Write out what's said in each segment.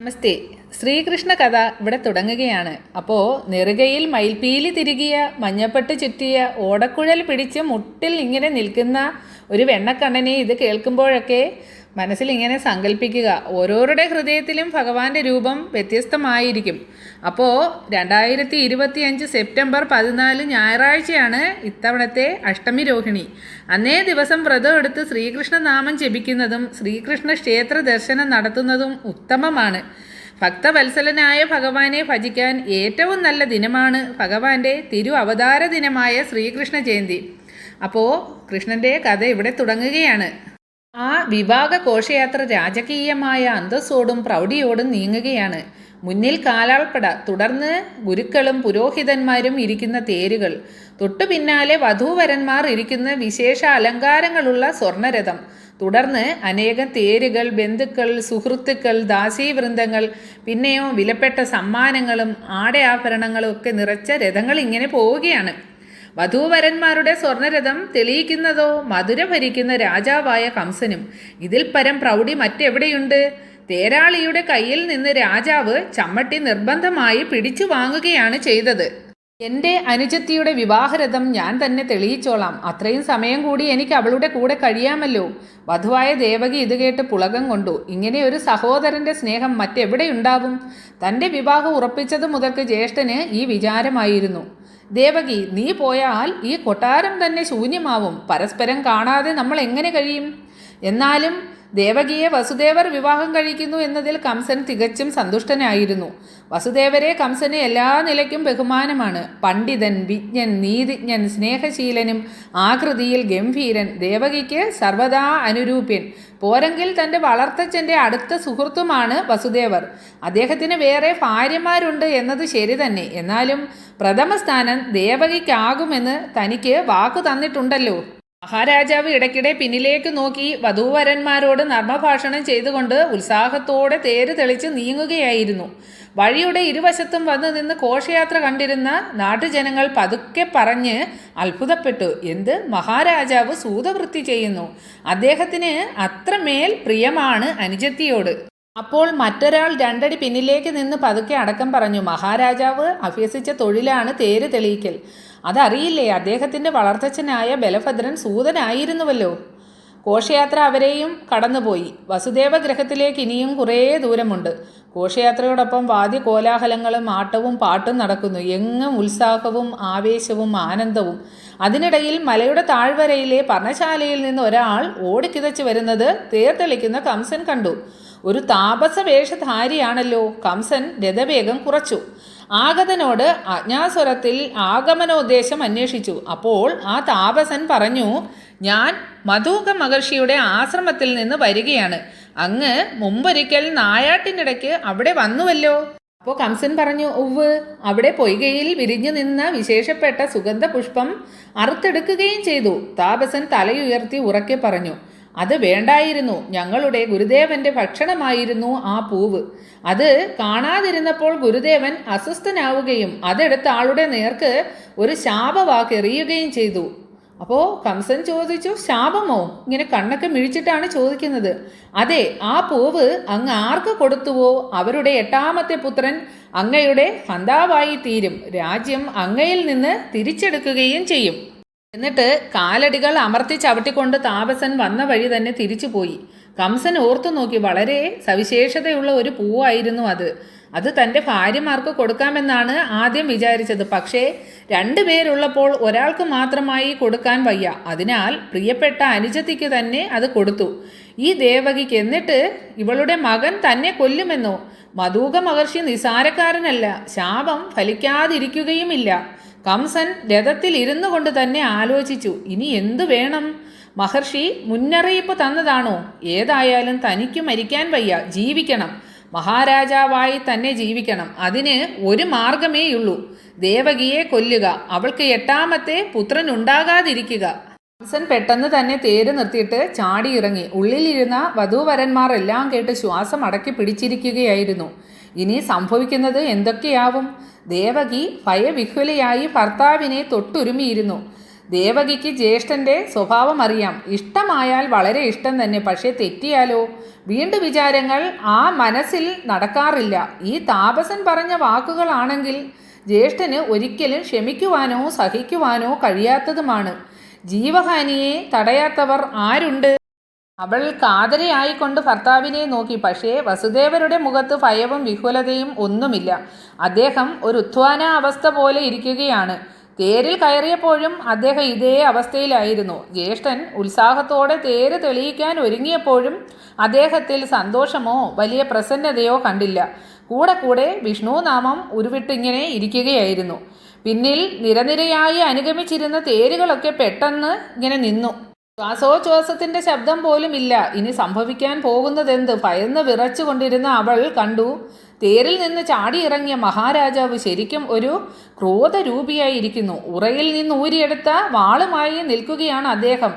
നമസ്തേ. ശ്രീകൃഷ്ണ കഥ ഇവിടെ തുടങ്ങുകയാണ്. അപ്പോൾ നെറുകയിൽ മയിൽപീലി തിരികിയ മഞ്ഞപ്പെട്ട് ചുറ്റിയ ഓടക്കുഴൽ പിടിച്ച് മുട്ടിൽ ഇങ്ങനെ നിൽക്കുന്ന ഒരു വെണ്ണക്കണ്ണനെ ഇത് കേൾക്കുമ്പോഴൊക്കെ മനസ്സിൽ ഇങ്ങനെ സങ്കല്പിക്കുക ഓരോരുടെ ഹൃദയത്തിലും ഭഗവാന്റെ രൂപം വ്യത്യസ്തമായിരിക്കും. അപ്പോൾ രണ്ടായിരത്തി ഇരുപത്തി അഞ്ച് സെപ്റ്റംബർ പതിനാല് ഞായറാഴ്ചയാണ് ഇത്തവണത്തെ അഷ്ടമി രോഹിണി അന്നേ ദിവസം വ്രതം എടുത്ത് ശ്രീകൃഷ്ണ നാമം ജപിക്കുന്നതും ശ്രീകൃഷ്ണ ക്ഷേത്ര ദർശനം നടത്തുന്നതും ഉത്തമമാണ്. ഭക്തവത്സലനായ ഭഗവാനെ ഭജിക്കാൻ ഏറ്റവും നല്ല ദിനമാണ് ഭഗവാന്റെ തിരു അവതാര ദിനമായ ശ്രീകൃഷ്ണ ജയന്തി. അപ്പോൾ കൃഷ്ണന്റെ കഥ ഇവിടെ തുടങ്ങുകയാണ്. ആ വിവാഹ ഘോഷയാത്ര രാജകീയമായ അന്തസ്സോടും പ്രൗഢിയോടും നീങ്ങുകയാണ്. മുന്നിൽ കാലാൾപ്പട തുടർന്ന് ഗുരുക്കളും പുരോഹിതന്മാരും ഇരിക്കുന്ന തേരുകൾ തൊട്ടു പിന്നാലെ വധൂവരന്മാർ ഇരിക്കുന്ന വിശേഷ അലങ്കാരങ്ങളുള്ള സ്വർണരഥം തുടർന്ന് അനേകം തേരുകൾ ബന്ധുക്കൾ സുഹൃത്തുക്കൾ ദാസീവൃന്ദങ്ങൾ പിന്നെയോ വിലപ്പെട്ട സമ്മാനങ്ങളും ആടയാഭരണങ്ങളും ഒക്കെ നിറച്ച രഥങ്ങൾ ഇങ്ങനെ പോവുകയാണ്. വധൂവരന്മാരുടെ സ്വർണരഥം തെളിയിക്കുന്നതോ മധുര ഭരിക്കുന്ന രാജാവായ കംസനും ഇതിൽ പരം പ്രൗഢി മറ്റെവിടെയുണ്ട്? തേരാളിയുടെ കയ്യിൽ നിന്ന് രാജാവ് ചമ്മട്ടി നിർബന്ധമായി പിടിച്ചു വാങ്ങുകയാണ് ചെയ്തത്. എന്റെ അനുജത്തിയുടെ വിവാഹരഥം ഞാൻ തന്നെ തെളിയിച്ചോളാം. അത്രയും സമയം കൂടി എനിക്ക് അവളുടെ കൂടെ കഴിയാമല്ലോ. വധുവായ ദേവകി ഇത് കേട്ട് പുളകം കൊണ്ടു. ഇങ്ങനെ ഒരു സഹോദരന്റെ സ്നേഹം മറ്റെവിടെയുണ്ടാവും? തന്റെ വിവാഹം ഉറപ്പിച്ചത് മുതൽക്ക് ജ്യേഷ്ഠന് ഈ വിചാരമായിരുന്നു. ദേവകി നീ പോയാൽ ഈ കൊട്ടാരം തന്നെ ശൂന്യമാവും. പരസ്പരം കാണാതെ നമ്മൾ എങ്ങനെ കഴിയും? എന്നാലും ദേവകിയെ വസുദേവർ വിവാഹം കഴിക്കുന്നു എന്നതിൽ കംസൻ തികച്ചും സന്തുഷ്ടനായിരുന്നു. വസുദേവരെ കംസന് എല്ലാ നിലയ്ക്കും ബഹുമാനമാണ്. പണ്ഡിതൻ വിജ്ഞൻ നീതിജ്ഞൻ സ്നേഹശീലനും ആകൃതിയിൽ ഗംഭീരൻ ദേവകിക്ക് സർവദാ അനുരൂപ്യൻ. പോരെങ്കിൽ തന്റെ വളർത്തച്ഛന്റെ അടുത്ത സുഹൃത്തുമാണ് വസുദേവർ. അദ്ദേഹത്തിന് വേറെ ഭാര്യമാരുണ്ട് എന്നത് ശരി തന്നെ. എന്നാലും പ്രഥമ സ്ഥാനം ദേവകിക്കാകുമെന്ന് തനിക്ക് വാക്കു തന്നിട്ടുണ്ടല്ലോ. മഹാരാജാവ് ഇടയ്ക്കിടെ പിന്നിലേക്ക് നോക്കി വധൂവരന്മാരോട് നർമ്മഭാഷണം ചെയ്തുകൊണ്ട് ഉത്സാഹത്തോടെ തേര് തെളിച്ച് നീങ്ങുകയായിരുന്നു. വഴിയുടെ ഇരുവശത്തും വന്നു നിന്ന് ഘോഷയാത്ര കണ്ടിരുന്ന നാട്ടുജനങ്ങൾ പതുക്കെ പറഞ്ഞ് അത്ഭുതപ്പെട്ടു. എന്ത്? മഹാരാജാവ് സൂതവൃത്തി ചെയ്യുന്നു. അദ്ദേഹത്തിന് അത്രമേൽ പ്രിയമാണ് അനുജത്തിയോട്. അപ്പോൾ മറ്റൊരാൾ രണ്ടടി പിന്നിലേക്ക് നിന്ന് പതുക്കെ അടക്കം പറഞ്ഞു മഹാരാജാവ് അഭ്യസിച്ച തൊഴിലാണ് തേര് തെളിയിക്കൽ. അതറിയില്ലേ അദ്ദേഹത്തിന്റെ വളർത്തച്ഛനായ ബലഭദ്രൻ സൂതനായിരുന്നുവല്ലോ. ഘോഷയാത്ര അവരെയും കടന്നുപോയി. വസുദേവ ഗ്രഹത്തിലേക്ക് ഇനിയും കുറേ ദൂരമുണ്ട്. ഘോഷയാത്രയോടൊപ്പം വാദ്യ കോലാഹലങ്ങളും ആട്ടവും പാട്ടും നടക്കുന്നു. എങ്ങും ഉത്സാഹവും ആവേശവും ആനന്ദവും. അതിനിടയിൽ മലയുടെ താഴ്വരയിലെ പർണശാലയിൽ നിന്ന് ഒരാൾ ഓടിക്കിതച്ചു വരുന്നത് തേർത്തെളിക്കുന്ന കംസൻ കണ്ടു. ഒരു താപസ വേഷധാരിയാണല്ലോ കംസൻ രഥവേഗം കുറച്ചു. ആഗതനോട് അജ്ഞാസ്വരത്തിൽ ആഗമനോദ്ദേശം അന്വേഷിച്ചു. അപ്പോൾ ആ താപസൻ പറഞ്ഞു ഞാൻ മധൂക മഹർഷിയുടെ ആശ്രമത്തിൽ നിന്ന് വരികയാണ്. അങ്ങ് മുമ്പൊരിക്കൽ നായാട്ടിനിടയ്ക്ക് അവിടെ വന്നുവല്ലോ. അപ്പോൾ കംസൻ പറഞ്ഞു ഉവ് അവിടെ പൊയ്കയിൽ വിരിഞ്ഞു നിന്ന വിശേഷപ്പെട്ട സുഗന്ധപുഷ്പം അറുത്തെടുക്കുകയും ചെയ്തു. താപസൻ തലയുയർത്തി ഉറക്കെ പറഞ്ഞു അത് വേണ്ടായിരുന്നു. ഞങ്ങളുടെ ഗുരുദേവന്റെ ഭക്ഷണമായിരുന്നു ആ പൂവ്. അത് കാണാതിരുന്നപ്പോൾ ഗുരുദേവൻ അസ്വസ്ഥനാവുകയും അതെടുത്ത ആളുടെ നേർക്ക് ഒരു ശാപവാക്ക് എറിയുകയും ചെയ്തു. അപ്പോൾ കംസൻ ചോദിച്ചു ശാപമോ? ഇങ്ങനെ കണ്ണൊക്കെ മിഴിച്ചിട്ടാണ് ചോദിക്കുന്നത്. അതെ ആ പൂവ് അങ്ങ് ആർക്ക് കൊടുത്തുവോ? അവരുടെ എട്ടാമത്തെ പുത്രൻ അങ്ങയുടെ ഹന്താവായി തീരും രാജ്യം അങ്ങയിൽ നിന്ന് തിരിച്ചെടുക്കുകയും ചെയ്യും. എന്നിട്ട് കാലടികൾ അമർത്തി ചവിട്ടിക്കൊണ്ട് താപസൻ വന്ന വഴി തന്നെ തിരിച്ചു പോയി. കംസൻ ഓർത്തു നോക്കി വളരെ സവിശേഷതയുള്ള ഒരു പൂവായിരുന്നു അത്. അത് തന്റെ ഭാര്യമാർക്ക് കൊടുക്കാമെന്നാണ് ആദ്യം വിചാരിച്ചത്. പക്ഷേ രണ്ടു പേരുള്ളപ്പോൾ ഒരാൾക്ക് മാത്രമായി കൊടുക്കാൻ വയ്യ. അതിനാൽ പ്രിയപ്പെട്ട അനുജത്തിക്ക് തന്നെ അത് കൊടുത്തു. ഈ ദേവകിക്ക് എന്നിട്ട് ഇവളുടെ മകൻ തന്നെ കൊല്ലുമെന്നോ? മധൂക മഹർഷി നിസാരക്കാരനല്ല. ശാപം ഫലിക്കാതിരിക്കുകയുമില്ല. കംസൻ രഥത്തിൽ ഇരുന്നു കൊണ്ട് തന്നെ ആലോചിച്ചു ഇനി എന്തു വേണം? മഹർഷി മുന്നറിയിപ്പ് തന്നതാണോ? ഏതായാലും തനിക്ക് മരിക്കാൻ വയ്യ ജീവിക്കണം. മഹാരാജാവായി തന്നെ ജീവിക്കണം. അതിന് ഒരു മാർഗമേയുള്ളൂ. ദേവകിയെ കൊല്ലുക അവൾക്ക് എട്ടാമത്തെ പുത്രൻ ഉണ്ടാകാതിരിക്കുക. കംസൻ പെട്ടെന്ന് തന്നെ തേര് നിർത്തിയിട്ട് ചാടിയിറങ്ങി. ഉള്ളിലിരുന്ന വധൂവരന്മാർ എല്ലാം കേട്ട് ശ്വാസം അടക്കി പിടിച്ചിരിക്കുകയായിരുന്നു. ഇനി സംഭവിക്കുന്നത് എന്തൊക്കെയാവും? ദേവകി ഭയവിഹുലയായി ഭർത്താവിനെ തൊട്ടുരുമിയിരുന്നു. ദേവകിക്ക് ജ്യേഷ്ഠന്റെ സ്വഭാവം അറിയാം ഇഷ്ടമായാൽ വളരെ ഇഷ്ടം തന്നെ പക്ഷേ തെറ്റിയാലോ? വീണ്ടും വിചാരങ്ങൾ ആ മനസ്സിൽ നടക്കാറില്ല. ഈ താപസൻ പറഞ്ഞ വാക്കുകളാണെങ്കിൽ ജ്യേഷ്ഠന് ഒരിക്കലും ക്ഷമിക്കുവാനോ സഹിക്കുവാനോ കഴിയാത്തതുമാണ്. ജീവഹാനിയെ തടയാത്തവർ ആരുണ്ട്? അവൾ കാതരയായിക്കൊണ്ട് ഭർത്താവിനെ നോക്കി പക്ഷേ വസുദേവരുടെ മുഖത്ത് ഭയവും വിഹുലതയും ഒന്നുമില്ല. അദ്ദേഹം ഒരു ഉത്വാന അവസ്ഥ പോലെ ഇരിക്കുകയാണ്. തേരിൽ കയറിയപ്പോഴും അദ്ദേഹം ഇതേ അവസ്ഥയിലായിരുന്നു. ജ്യേഷ്ഠൻ ഉത്സാഹത്തോടെ തേര് തെളിയിക്കാൻ ഒരുങ്ങിയപ്പോഴും അദ്ദേഹത്തിൽ സന്തോഷമോ വലിയ പ്രസന്നതയോ കണ്ടില്ല. കൂടെ കൂടെ വിഷ്ണു നാമം ഉരുവിട്ടിങ്ങനെ ഇരിക്കുകയായിരുന്നു. പിന്നിൽ നിരനിരയായി അനുഗമിച്ചിരുന്ന തേരുകളൊക്കെ പെട്ടെന്ന് ഇങ്ങനെ നിന്നു. ശ്വാസോച്ഛ്വാസത്തിന്റെ ശബ്ദം പോലും ഇല്ല. ഇനി സംഭവിക്കാൻ പോകുന്നതെന്ത്? ഭയന്ന് വിറച്ചുകൊണ്ടിരുന്ന അവൾ കണ്ടു. തേരിൽ നിന്ന് ചാടിയിറങ്ങിയ മഹാരാജാവ് ശരിക്കും ഒരു ക്രോധരൂപിയായിരിക്കുന്നു. ഉറയിൽ നിന്ന് ഊരിയെടുത്ത വാളുമായി നിൽക്കുകയാണ് അദ്ദേഹം.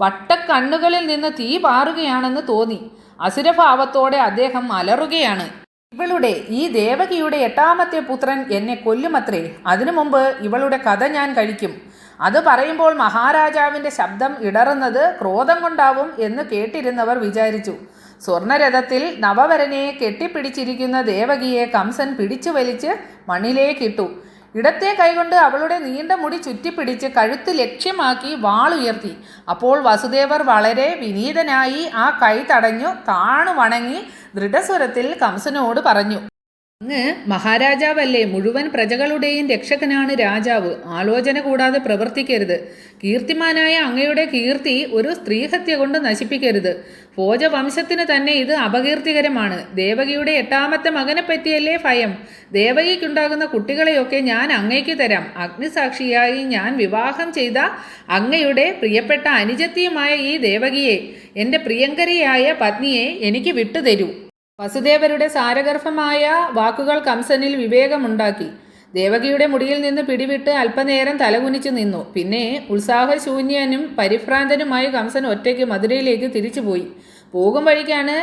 വട്ടക്കണ്ണുകളിൽ നിന്ന് തീ പാറുകയാണെന്ന് തോന്നി. അസുരഭാവത്തോടെ അദ്ദേഹം അലറുകയാണ്. ഇവളുടെ ഈ ദേവകിയുടെ എട്ടാമത്തെ പുത്രൻ എന്നെ കൊല്ലുമത്രേ? അതിനു മുമ്പ് ഇവളുടെ കഥ ഞാൻ കഴിക്കും. അത് പറയുമ്പോൾ മഹാരാജാവിന്റെ ശബ്ദം ഇടറുന്നത് ക്രോധം കൊണ്ടാവും എന്ന് കേട്ടിരുന്നവർ വിചാരിച്ചു. സ്വർണരഥത്തിൽ നവവരനെ കെട്ടിപ്പിടിച്ചിരിക്കുന്ന ദേവകിയെ കംസൻ പിടിച്ചു വലിച്ച് മണ്ണിലേക്കിട്ടു ഇടത്തെ കൈകൊണ്ട് അവളുടെ നീണ്ട മുടി ചുറ്റിപ്പിടിച്ച് കഴുത്ത് ലക്ഷ്യമാക്കി വാളുയർത്തി അപ്പോൾ വസുദേവർ വളരെ വിനീതനായി ആ കൈ തടഞ്ഞു താണു വണങ്ങി ദൃഢസ്വരത്തിൽ കംസനോട് പറഞ്ഞു അങ്ങ് മഹാരാജാവല്ലേ മുഴുവൻ പ്രജകളുടെയും രക്ഷകനാണ് രാജാവ്. ആലോചന കൂടാതെ പ്രവർത്തിക്കരുത്. കീർത്തിമാനായ അങ്ങയുടെ കീർത്തി ഒരു സ്ത്രീഹത്യ കൊണ്ട് നശിപ്പിക്കരുത്. ഭോജവംശത്തിന് തന്നെ ഇത് അപകീർത്തികരമാണ്. ദേവകിയുടെ എട്ടാമത്തെ മകനെ പറ്റിയല്ലേ ഭയം. ദേവകിക്കുണ്ടാകുന്ന കുട്ടികളെയൊക്കെ ഞാൻ അങ്ങയ്ക്ക് തരാം. അഗ്നിസാക്ഷിയായി ഞാൻ വിവാഹം ചെയ്ത അങ്ങയുടെ പ്രിയപ്പെട്ട അനുജത്തിയുമായ ഈ ദേവകിയെ എന്റെ പ്രിയങ്കരിയായ പത്നിയെ എനിക്ക് വിട്ടുതരൂ. വസുദേവരുടെ സാരഗർഭമായ വാക്കുകൾ കംസനിൽ വിവേകമുണ്ടാക്കി. ദേവകിയുടെ മുടിയിൽ നിന്ന് പിടിവിട്ട് അല്പനേരം തലകുനിച്ചു നിന്നു. പിന്നെ ഉത്സാഹശൂന്യനും പരിഭ്രാന്തനുമായി കംസൻ ഒറ്റയ്ക്ക് മധുരയിലേക്ക് തിരിച്ചുപോയി. പോകും വഴിക്കാണ്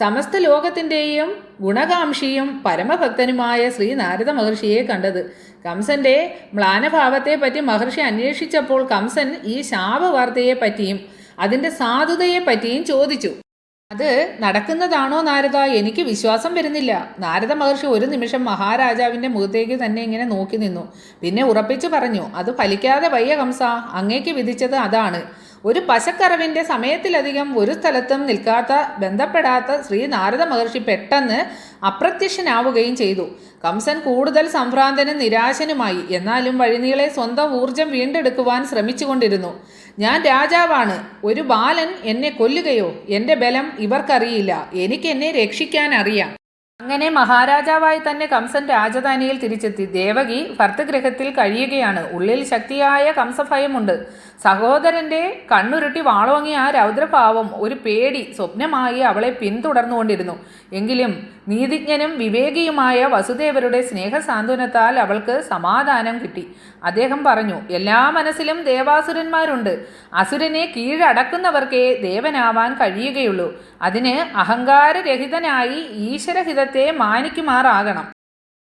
സമസ്ത ലോകത്തിന്റെയും ഗുണകാംക്ഷിയും പരമഭക്തനുമായ ശ്രീ നാരദ മഹർഷിയെ കണ്ടത്. കംസന്റെ മ്ലാനഭാവത്തെപ്പറ്റി മഹർഷി അന്വേഷിച്ചപ്പോൾ കംസൻ ഈ ശാപവാർത്തയെ പറ്റിയും അതിന്റെ സാധുതയെ പറ്റിയും ചോദിച്ചു. അത് നടക്കുന്നതാണോ നാരദ? എനിക്ക് വിശ്വാസം വരുന്നില്ല. നാരദ മഹർഷി ഒരു നിമിഷം മഹാരാജാവിന്റെ മുഖത്തേക്ക് തന്നെ ഇങ്ങനെ നോക്കി നിന്നു. പിന്നെ ഉറപ്പിച്ചു പറഞ്ഞു അത് ഫലിക്കാതെ വയ്യ കംസ. അങ്ങേക്ക് വിധിച്ചത് അതാണ്. ഒരു പശക്കറവിന്റെ സമയത്തിലധികം ഒരു സ്ഥലത്തും നിൽക്കാത്ത ബന്ധപ്പെടാത്ത ശ്രീ നാരദ മഹർഷി പെട്ടെന്ന് അപ്രത്യക്ഷനാവുകയും ചെയ്തു. കംസൻ കൂടുതൽ സംഭ്രാന്തനും നിരാശനുമായി. എന്നാലും വഴിനീളെ സ്വന്തം ഊർജം വീണ്ടെടുക്കുവാൻ ശ്രമിച്ചുകൊണ്ടിരുന്നു. ഞാൻ രാജാവാണ്. ഒരു ബാലൻ എന്നെ കൊല്ലുകയോ? എന്റെ ബലം ഇവർക്കറിയില്ല. എനിക്ക് എന്നെ രക്ഷിക്കാൻ അറിയാം. അങ്ങനെ മഹാരാജാവായി തന്നെ കംസൻ രാജധാനിയിൽ തിരിച്ചെത്തി. ദേവകി ഭർത്തഗ്രഹത്തിൽ കഴിയുകയാണ്. ഉള്ളിൽ ശക്തിയായ കംസഭയമുണ്ട്. സഹോദരന്റെ കണ്ണുരുട്ടി വാളോങ്ങിയ ആ രൗദ്രഭാവം ഒരു പേടി സ്വപ്നമായി അവളെ പിന്തുടർന്നുകൊണ്ടിരുന്നു. എങ്കിലും നീതിജ്ഞനും വിവേകിയുമായ വസുദേവരുടെ സ്നേഹസാന്ത്വനത്താൽ അവൾക്ക് സമാധാനം കിട്ടി. അദ്ദേഹം പറഞ്ഞു എല്ലാ മനസ്സിലും ദേവാസുരന്മാരുണ്ട്. അസുരനെ കീഴടക്കുന്നവർക്കേ ദേവനാവാൻ കഴിയുകയുള്ളൂ. അതിന് അഹങ്കാരരഹിതനായി ഈശ്വരഹിതത്തെ മാനിക്കുമാറാകണം.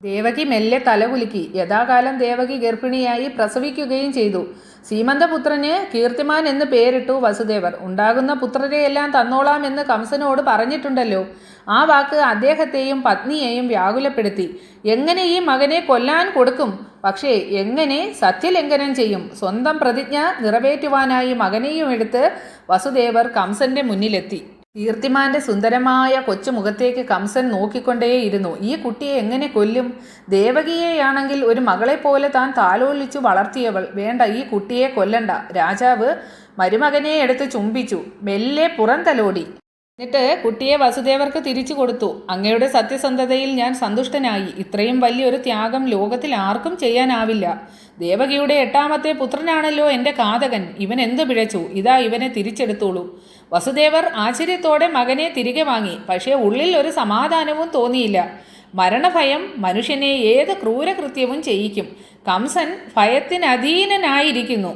ദേവകി മെല്ലെ തലകുലുക്കി യഥാകാലം ദേവകി ഗർഭിണിയായി പ്രസവിക്കുകയും ചെയ്തു. സീമന്തപുത്രന് കീർത്തിമാൻ എന്ന് പേരിട്ടു വസുദേവർ. ഉണ്ടാകുന്ന പുത്രരെയെല്ലാം തന്നോളാം എന്ന് കംസനോട് പറഞ്ഞിട്ടുണ്ടല്ലോ. ആ വാക്ക് അദ്ദേഹത്തെയും പത്നിയെയും വ്യാകുലപ്പെടുത്തി. എങ്ങനെ ഈ മകനെ കൊല്ലാൻ കൊടുക്കും? പക്ഷേ എങ്ങനെ സത്യലംഘനം ചെയ്യും? സ്വന്തം പ്രതിജ്ഞ നിറവേറ്റുവാനായി മകനെയും എടുത്ത് വസുദേവർ കംസന്റെ മുന്നിലെത്തി. കീർത്തിമാന്റെ സുന്ദരമായ കൊച്ചുമുഖത്തേക്ക് കംസൻ നോക്കിക്കൊണ്ടേയിരുന്നു. ഈ കുട്ടിയെ എങ്ങനെ കൊല്ലും? ദേവകിയെയാണെങ്കിൽ ഒരു മകളെപ്പോലെ താൻ താലോലിച്ചു വളർത്തിയവൾ. വേണ്ട ഈ കുട്ടിയെ കൊല്ലണ്ട. രാജാവ് മരുമകനെ എടുത്ത് ചുംബിച്ചു. മെല്ലെ പുറന്തലോടി. എന്നിട്ട് കുട്ടിയെ വസുദേവർക്ക് തിരിച്ചു കൊടുത്തു. അങ്ങയുടെ സത്യസന്ധതയിൽ ഞാൻ സന്തുഷ്ടനായി. ഇത്രയും വലിയൊരു ത്യാഗം ലോകത്തിൽ ആർക്കും ചെയ്യാനാവില്ല. ദേവകിയുടെ എട്ടാമത്തെ പുത്രനാണല്ലോ എന്റെ കാതകൻ. ഇവൻ എന്ത് പിഴച്ചു? ഇതാ ഇവനെ തിരിച്ചെടുത്തോളൂ. വസുദേവർ ആശ്ചര്യത്തോടെ മകനെ തിരികെ വാങ്ങി. പക്ഷേ ഉള്ളിൽ ഒരു സമാധാനവും തോന്നിയില്ല. മരണഭയം മനുഷ്യനെ ഏത് ക്രൂരകൃത്യവും ചെയ്യിക്കും. കംസൻ ഭയത്തിനധീനനായിരിക്കുന്നു.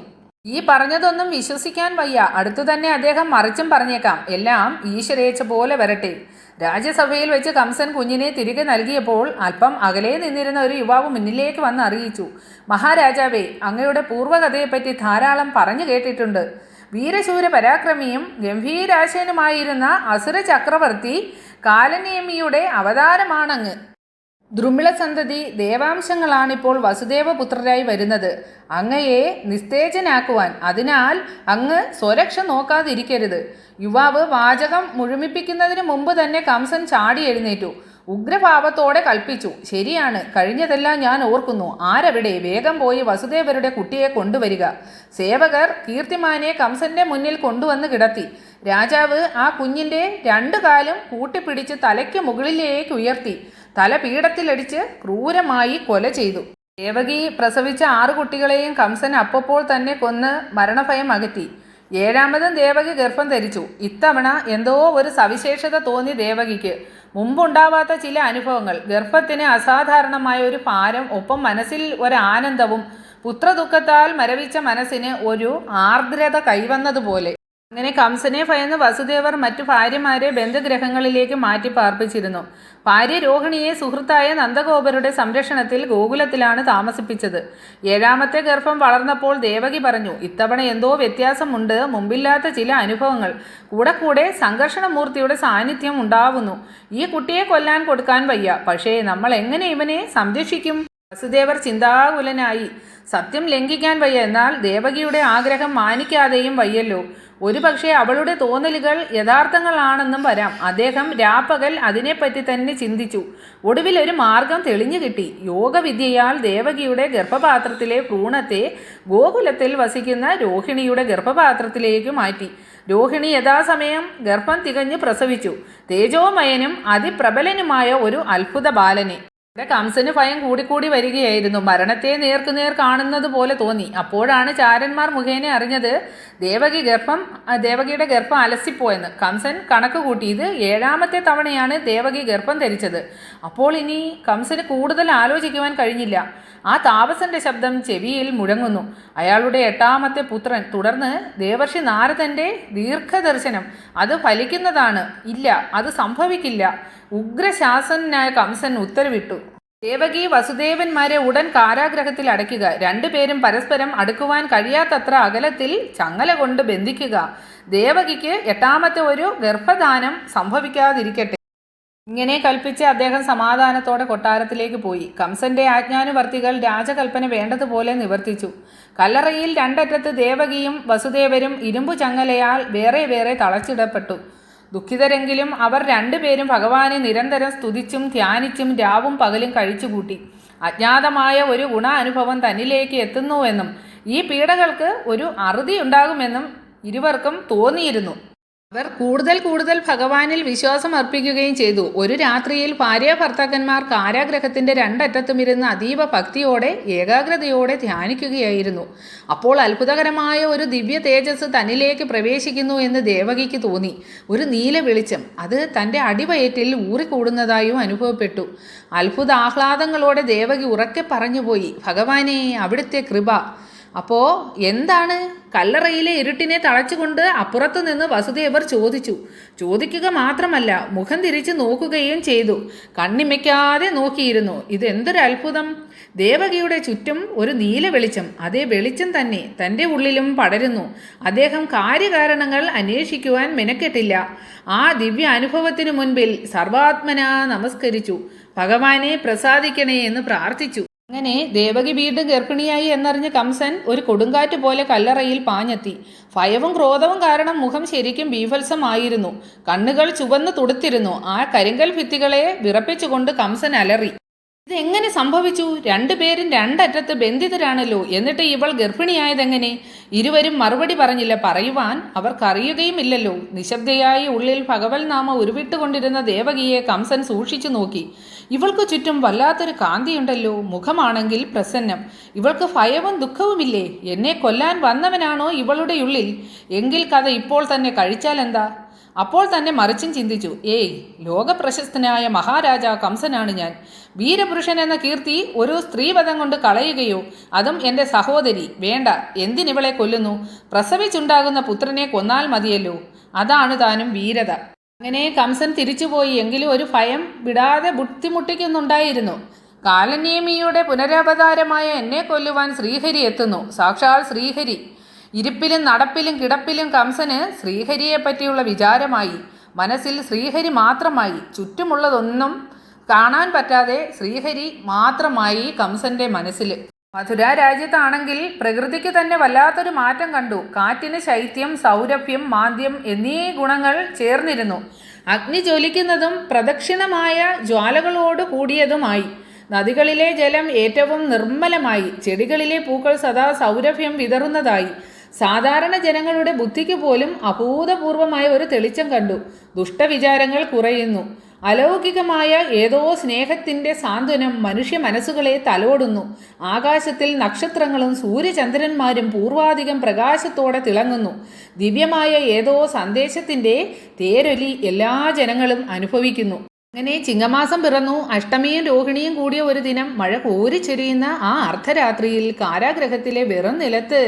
ഈ പറഞ്ഞതൊന്നും വിശ്വസിക്കാൻ വയ്യ. അടുത്തു തന്നെ അദ്ദേഹം മറിച്ചും പറഞ്ഞേക്കാം. എല്ലാം ഈശ്വരേച്ച പോലെ വരട്ടെ. രാജ്യസഭയിൽ വെച്ച് കംസൻ കുഞ്ഞിനെ തിരികെ നൽകിയപ്പോൾ അല്പം അകലെ നിന്നിരുന്ന ഒരു യുവാവ് മുന്നിലേക്ക് വന്ന് അറിയിച്ചു. മഹാരാജാവേ അങ്ങയുടെ പൂർവകഥയെപ്പറ്റി ധാരാളം പറഞ്ഞു കേട്ടിട്ടുണ്ട്. വീരശൂര പരാക്രമിയും ഗംഭീരാശയനുമായിരുന്ന അസുര ചക്രവർത്തി കാലനേമിയുടെ അവതാരമാണങ്ങ്. ദ്രുമിള സന്തതി ദേവാംശങ്ങളാണിപ്പോൾ വസുദേവപുത്രരായി വരുന്നത്. അങ്ങയെ നിസ്തേജനാക്കുവാൻ അതിനാൽ അങ്ങ് സ്വരക്ഷ നോക്കാതിരിക്കരുത്. യുവാവ് വാചകം മുഴുമിപ്പിക്കുന്നതിന് മുമ്പ് തന്നെ കംസൻ ചാടി എഴുന്നേറ്റു. ഉഗ്രഭാവത്തോടെ കൽപ്പിച്ചു. ശരിയാണ് കഴിഞ്ഞതെല്ലാം ഞാൻ ഓർക്കുന്നു. ആരവിടെ വേഗം പോയി വസുദേവരുടെ കുട്ടിയെ കൊണ്ടുവരിക. സേവകർ കീർത്തിമാനെ കംസന്റെ മുന്നിൽ കൊണ്ടുവന്ന് കിടത്തി. രാജാവ് ആ കുഞ്ഞിന്റെ രണ്ടു കാലും കൂട്ടിപ്പിടിച്ച് തലയ്ക്ക് മുകളിലേക്ക് ഉയർത്തി. തല പീഠത്തിലടിച്ച് ക്രൂരമായി കൊല ചെയ്തു. ദേവകി പ്രസവിച്ച ആറു കുട്ടികളെയും കംസൻ അപ്പപ്പോൾ തന്നെ കൊന്ന് മരണഭയം അകറ്റി. ഏഴാമതും ദേവകി ഗർഭം ധരിച്ചു. ഇത്തവണ എന്തോ ഒരു സവിശേഷത തോന്നി ദേവകിക്ക്. മുമ്പുണ്ടാവാത്ത ചില അനുഭവങ്ങൾ. ഗർഭത്തിന് അസാധാരണമായ ഒരു ഭാരം ഒപ്പം മനസ്സിൽ ഒരു ആനന്ദവും പുത്രദുഃഖത്താൽ മരവിച്ച മനസ്സിന് ഒരു ആർദ്രത കൈവന്നതുപോലെ. അങ്ങനെ കംസനെ ഭയന്ന് വസുദേവർ മറ്റു ഭാര്യമാരെ ബന്ധഗ്രഹങ്ങളിലേക്ക് മാറ്റി പാർപ്പിച്ചിരുന്നു. ഭാര്യ രോഹിണിയെ സുഹൃത്തായ നന്ദഗോപരുടെ സംരക്ഷണത്തിൽ ഗോകുലത്തിലാണ് താമസിപ്പിച്ചത്. ഏഴാമത്തെ ഗർഭം വളർന്നപ്പോൾ ദേവകി പറഞ്ഞു ഇത്തവണ എന്തോ വ്യത്യാസമുണ്ട്. മുമ്പില്ലാത്ത ചില അനുഭവങ്ങൾ. കൂടെ കൂടെ സംഘർഷണമൂർത്തിയുടെ സാന്നിധ്യം ഉണ്ടാവുന്നു. ഈ കുട്ടിയെ കൊല്ലാൻ കൊടുക്കാൻ വയ്യ. പക്ഷേ നമ്മൾ എങ്ങനെ ഇവനെ സംരക്ഷിക്കും? വസുദേവർ ചിന്താകുലനായി സത്യം ലംഘിക്കാൻ വയ്യ. എന്നാൽ ദേവകിയുടെ ആഗ്രഹം മാനിക്കാതെയും വയ്യല്ലോ. ഒരു പക്ഷേ അവളുടെ തോന്നലുകൾ യഥാർത്ഥങ്ങളാണെന്നും വരാം. അദ്ദേഹം രാപ്പകൽ അതിനെപ്പറ്റി തന്നെ ചിന്തിച്ചു. ഒടുവിൽ ഒരു മാർഗം തെളിഞ്ഞു കിട്ടി. യോഗവിദ്യയാൽ ദേവകിയുടെ ഗർഭപാത്രത്തിലെ ഭ്രൂണത്തെ ഗോകുലത്തിൽ വസിക്കുന്ന രോഹിണിയുടെ ഗർഭപാത്രത്തിലേക്ക് മാറ്റി. രോഹിണി യഥാസമയം ഗർഭം തികഞ്ഞ് പ്രസവിച്ചു. തേജോമയനും അതിപ്രബലനുമായ ഒരു അത്ഭുത ബാലനെ. ഇവിടെ കംസന് ഭയം കൂടിക്കൂടി വരികയായിരുന്നു. മരണത്തെ നേർക്കുനേർ കാണുന്നത് പോലെ തോന്നി. അപ്പോഴാണ് ചാരന്മാർ മുഖേന അറിഞ്ഞത് ദേവകി ഗർഭം ദേവകിയുടെ ഗർഭം അലസിപ്പോയെന്ന്. കംസൻ കണക്ക് കൂട്ടി ഇത് ഏഴാമത്തെ തവണയാണ് ദേവകി ഗർഭം ധരിച്ചത്. അപ്പോൾ ഇനി കംസന് കൂടുതൽ ആലോചിക്കുവാൻ കഴിഞ്ഞില്ല. ആ താപസന്റെ ശബ്ദം ചെവിയിൽ മുഴങ്ങുന്നു. അയാളുടെ എട്ടാമത്തെ പുത്രൻ തുടർന്ന് ദേവർഷി നാരദന്റെ ദീർഘദർശനം. അത് ഫലിക്കുന്നതാണ്. ഇല്ല അത് സംഭവിക്കില്ല. ഉഗ്രശാസനായ കംസൻ ഉത്തരവിട്ടു. ദേവകി വസുദേവന്മാരെ ഉടൻ കാരാഗ്രഹത്തിൽ അടയ്ക്കുക. രണ്ടുപേരും പരസ്പരം അടുക്കുവാൻ കഴിയാത്തത്ര അകലത്തിൽ ചങ്ങല കൊണ്ട് ബന്ധിക്കുക. ദേവകിക്ക് എട്ടാമത്തെ ഒരു ഗർഭദാനം സംഭവിക്കാതിരിക്കട്ടെ. ഇങ്ങനെ കൽപ്പിച്ച് അദ്ദേഹം സമാധാനത്തോടെ കൊട്ടാരത്തിലേക്ക് പോയി. കംസന്റെ ആജ്ഞാനുവർത്തികൾ രാജകൽപ്പന വേണ്ടതുപോലെ നിവർത്തിച്ചു. കല്ലറയിൽ രണ്ടറ്റത്ത് ദേവകിയും വസുദേവരും ഇരുമ്പു ചങ്ങലയാൽ വേറെ വേറെ തളച്ചിടപ്പെട്ടു. ദുഃഖിതരെങ്കിലും അവർ രണ്ടുപേരും ഭഗവാനെ നിരന്തരം സ്തുതിച്ചും ധ്യാനിച്ചും രാവും പകലും കഴിച്ചുകൂട്ടി. അജ്ഞാതമായ ഒരു ഗുണ അനുഭവം തന്നിലേക്ക് എത്തുന്നുവെന്നും ഈ പീഡകൾക്ക് ഒരു അറുതി ഉണ്ടാകുമെന്നും ഇരുവർക്കും തോന്നിയിരുന്നു. അവർ കൂടുതൽ കൂടുതൽ ഭഗവാനിൽ വിശ്വാസം അർപ്പിക്കുകയും ചെയ്തു. ഒരു രാത്രിയിൽ ഭാര്യ ഭർത്താക്കന്മാർ കാരാഗ്രഹത്തിന്റെ രണ്ടറ്റത്തും ഇരുന്ന് അതീവ ഭക്തിയോടെ ഏകാഗ്രതയോടെ ധ്യാനിക്കുകയായിരുന്നു. അപ്പോൾ അത്ഭുതകരമായ ഒരു ദിവ്യ തേജസ് തന്നിലേക്ക് പ്രവേശിക്കുന്നു എന്ന് ദേവകിക്ക് തോന്നി. ഒരു നീല വെളിച്ചം അത് തന്റെ അടിവയറ്റിൽ ഊറിക്കൂടുന്നതായും അനുഭവപ്പെട്ടു. അത്ഭുത ആഹ്ലാദങ്ങളോടെ ദേവകി ഉറക്കെ പറഞ്ഞുപോയി ഭഗവാനെ അവിടുത്തെ കൃപ. അപ്പോ എന്താണ്? കല്ലറയിലെ ഇരുട്ടിനെ തളച്ചുകൊണ്ട് അപ്പുറത്തു നിന്ന് വസുദേവർ ചോദിച്ചു. ചോദിക്കുക മാത്രമല്ല മുഖം തിരിച്ചു നോക്കുകയും ചെയ്തു. കണ്ണിമയ്ക്കാതെ നോക്കിയിരുന്നു. ഇതെന്തൊരു അത്ഭുതം. ദേവകിയുടെ ചുറ്റും ഒരു നീല വെളിച്ചം. അതേ വെളിച്ചം തന്നെ തന്റെ ഉള്ളിലും പടരുന്നു. അദ്ദേഹം കാര്യകാരണങ്ങൾ അന്വേഷിക്കുവാൻ മെനക്കെട്ടില്ല. ആ ദിവ്യ അനുഭവത്തിനു മുൻപിൽ സർവാത്മന നമസ്കരിച്ചു. ഭഗവാനെ പ്രസാദിക്കണേ എന്ന് പ്രാർത്ഥിച്ചു. അങ്ങനെ ദേവകി വീണ്ടും ഗർഭിണിയായി എന്നറിഞ്ഞ് കംസൻ ഒരു കൊടുങ്കാറ്റ് പോലെ കല്ലറയിൽ പാഞ്ഞെത്തി. ഭയവും ക്രോധവും കാരണം മുഖം ശരിക്കും ബീഭത്സമായിരുന്നു. കണ്ണുകൾ ചുവന്നു തുടുത്തിരുന്നു. ആ കരിങ്കൽ ഭിത്തികളെ വിറപ്പിച്ചുകൊണ്ട് കംസൻ അലറി. ഇതെങ്ങനെ സംഭവിച്ചു? രണ്ടുപേരും രണ്ടറ്റത്ത് ബന്ധിതരാണല്ലോ. എന്നിട്ട് ഇവൾ ഗർഭിണിയായതെങ്ങനെ? ഇരുവരും മറുപടി പറഞ്ഞില്ല. പറയുവാൻ അവർക്കറിയുകയുമില്ലല്ലോ. നിശബ്ദയായി ഉള്ളിൽ ഭഗവൽ നാമ ഉരുവിട്ടുകൊണ്ടിരുന്ന ദേവകിയെ കംസൻ സൂക്ഷിച്ചു നോക്കി. ഇവൾക്ക് ചുറ്റും വല്ലാത്തൊരു കാന്തിയുണ്ടല്ലോ. മുഖമാണെങ്കിൽ പ്രസന്നം. ഇവൾക്ക് ഭയവും ദുഃഖവുമില്ലേ? എന്നെ കൊല്ലാൻ വന്നവനാണോ ഇവളുടെ ഉള്ളിൽ? എങ്കിൽ കഥ ഇപ്പോൾ തന്നെ കഴിച്ചാലെന്താ അപ്പോൾ തന്നെ മറിച്ചും ചിന്തിച്ചു. ഏയ് ലോകപ്രശസ്തനായ മഹാരാജ കംസനാണ് ഞാൻ. വീരപുരുഷൻ എന്ന കീർത്തി ഒരു സ്ത്രീവധം കൊണ്ട് കളയുകയോ? അതും എന്റെ സഹോദരി. വേണ്ട എന്തിനിവളെ കൊല്ലുന്നു? പ്രസവിച്ചുണ്ടാകുന്ന പുത്രനെ കൊന്നാൽ മതിയല്ലോ. അതാണ് താനും വീരത. അങ്ങനെ കംസൻ തിരിച്ചുപോയി. എങ്കിലും ഒരു ഭയം വിടാതെ ബുദ്ധിമുട്ടിക്കുന്നുണ്ടായിരുന്നു. കാലനേമിയുടെ പുനരവതാരമായ എന്നെ കൊല്ലുവാൻ ശ്രീഹരി എത്തുന്നു. സാക്ഷാൽ ശ്രീഹരി. ഇരിപ്പിലും നടപ്പിലും കിടപ്പിലും കംസന് ശ്രീഹരിയെ പറ്റിയുള്ള വിചാരമായി. മനസ്സിൽ ശ്രീഹരി മാത്രമായി. ചുറ്റുമുള്ളതൊന്നും കാണാൻ പറ്റാതെ ശ്രീഹരി മാത്രമായി കംസന്റെ മനസ്സിൽ മധുര രാജ്യത്താണെങ്കിൽ പ്രകൃതിക്ക് തന്നെ വല്ലാത്തൊരു മാറ്റം കണ്ടു. കാറ്റിന് ശൈത്യം സൗരഭ്യം മാന്ദ്യം എന്നീ ഗുണങ്ങൾ ചേർന്നിരുന്നു. അഗ്നി ജ്വലിക്കുന്നതും പ്രദക്ഷിണമായ ജ്വാലകളോട് കൂടിയതുമായി. നദികളിലെ ജലം ഏറ്റവും നിർമ്മലമായി. ചെടികളിലെ പൂക്കൾ സദാ സൗരഭ്യം വിതറുന്നതായി. സാധാരണ ജനങ്ങളുടെ ബുദ്ധിക്ക് പോലും അഭൂതപൂർവമായ ഒരു തെളിച്ചം കണ്ടു. ദുഷ്ടവിചാരങ്ങൾ കുറയുന്നു. അലൗകികമായ ഏതോ സ്നേഹത്തിന്റെ സാന്ത്വനം മനുഷ്യ മനസ്സുകളെ തലോടുന്നു. ആകാശത്തിൽ നക്ഷത്രങ്ങളും സൂര്യചന്ദ്രന്മാരും പൂർവാധികം പ്രകാശത്തോടെ തിളങ്ങുന്നു. ദിവ്യമായ ഏതോ സന്ദേശത്തിന്റെ തേരൊലി എല്ലാ ജനങ്ങളും അനുഭവിക്കുന്നു. അങ്ങനെ ചിങ്ങമാസം പിറന്നു. അഷ്ടമിയും രോഹിണിയും കൂടിയ ഒരു ദിനം മഴ കോരിച്ചൊരിയുന്ന ആ അർദ്ധരാത്രിയിൽ കാരാഗ്രഹത്തിലെ വെറും നിലത്ത്